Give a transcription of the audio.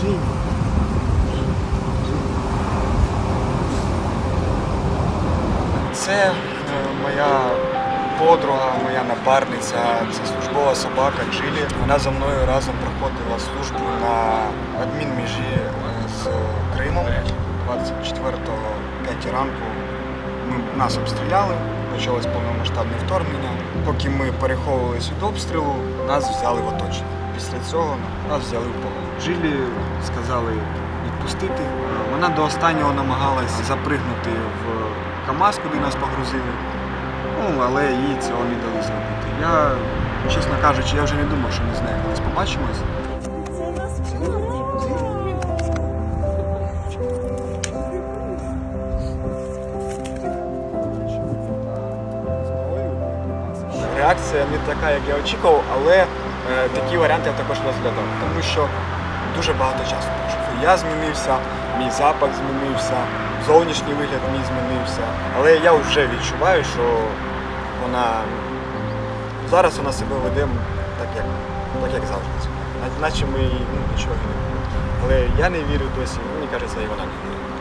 Жень. Це е, моя подруга, моя напарниця, це службова собака Джилі. Вона за мною разом проходила службу на адмінміжі е, з Кримом 24-го 5 ранку. Ми, нас обстріляли, почалось повномасштабне вторгнення. Поки ми переховувалися від обстрілу, нас взяли в оточення. Після цього нас взяли в полон. Джилі сказали відпустити. Вона до останнього намагалась запригнути в КАМАЗ, куди нас погрузили. Ну, але їй цього не дали зробити. Я, чесно кажучи, я вже не думав, що ми з нею колись побачимось. Реакція не така, як я очікував, але такі варіанти я також розглядав, тому що дуже багато часу пройшло. Я змінився, мій запах змінився, зовнішній вигляд мій змінився. Але я вже відчуваю, що вона зараз вона себе веде так, як, так, як завжди. Наче ми ну, нічого не було. Але я не вірю досі, мені кажеться, і вона не вірить.